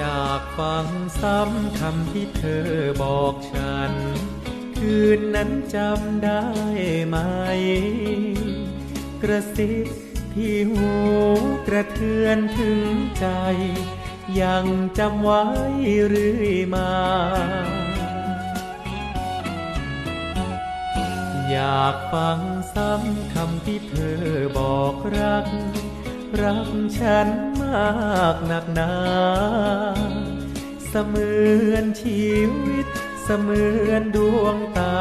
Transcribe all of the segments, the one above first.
ยากฟังซ้ำคำที่เธอบอกฉัน คืนนั้นจำได้ไหม กระซิบที่หูกระเทือนถึงใจ ยังจำไว้หรือมา อยากฟังซ้ำคำที่เธอบอกรัก รักฉันากหนักหนา เสมือนชีวิต เสมือนดวงตา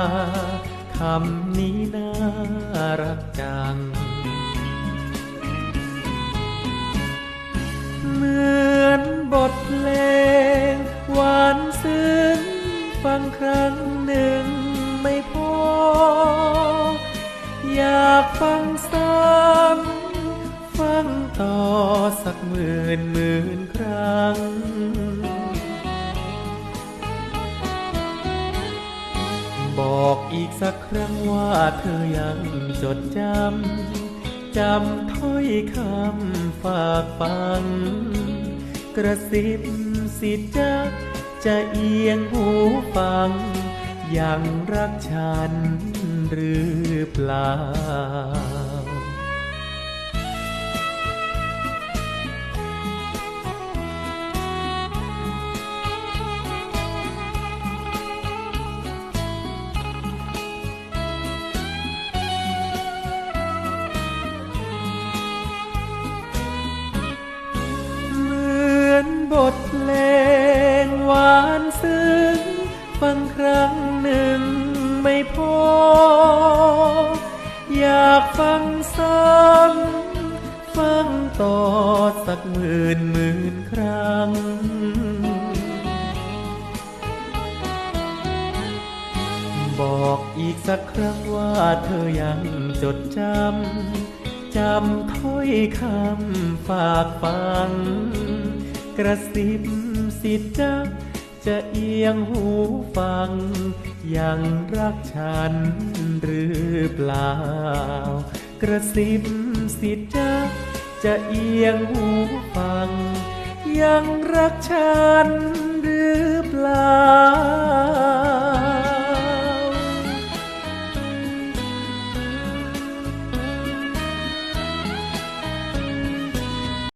คำนี้น่ารักจัง เหมือนบทเพลง หวานซึ้ง ฟังครั้งหนึ่งไม่พอ อยากฟังซ้ำฟังต่อ สักหมื่นหมื่นครั้ง บอกอีกสักครั้งว่าเธอยังจดจำ จำถ้อยคำฝากฟัง กระซิบสิจะจะเอียงหูฟัง ยังรักฉันหรือเปล่า บทเพลงหวานซึ้งฟังครั้งหนึ่งไม่พอ อยากฟังซ้ำฟังต่อสักหมื่นหมื่นครั้ง บอกอีกสักครั้งว่าเธอยังจดจำจำถ้อยคำฝากฟัง กระซิบสิจะจะเอียงหูฟัง ยังรักฉันหรือเปล่า กระซิบสิจะจะเอียงหูฟัง ยังรักฉัน